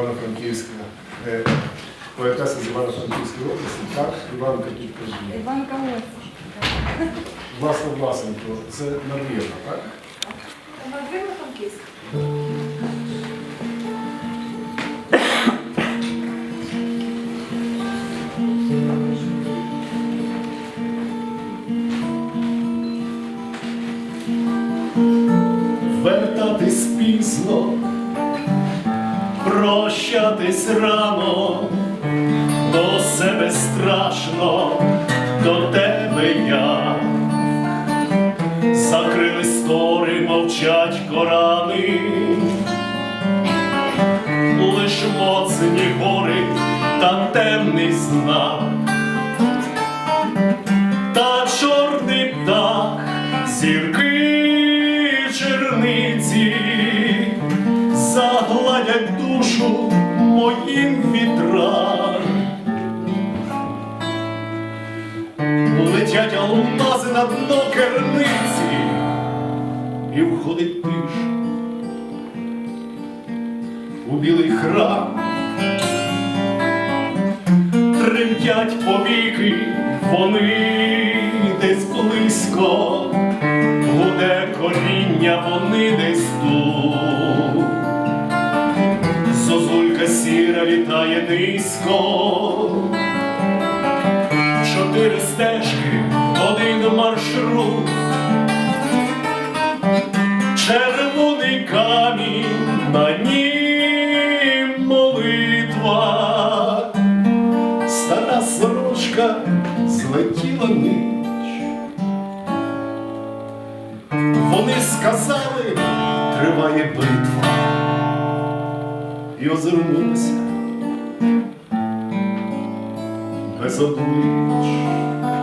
Івано-Франківська, е, поетеса з Івано-Франківської області, так, Іванка тут проживає. Іванка ось. Власне, власенко, це надвірна, так? Надвірна Франківська. Вертатись пізно, прощатись рано, до себе страшно, до тебе я. Закрили стори, мовчать корани, лиш моцні гори та темний знак. Та чорний птах, зірки черниці, загладять душу моїм вітрам. Летять алмази на дно керниці, і входить тиша у білий храм. Тремтять повіки, вони десь близько, гуде коріння, вони десь тут. Низько, чотири стежки, один маршрут, червоний камінь, на нім молитва, стара сорочка злетіла ніч. Вони сказали, триває битва, і озирнулися без облич.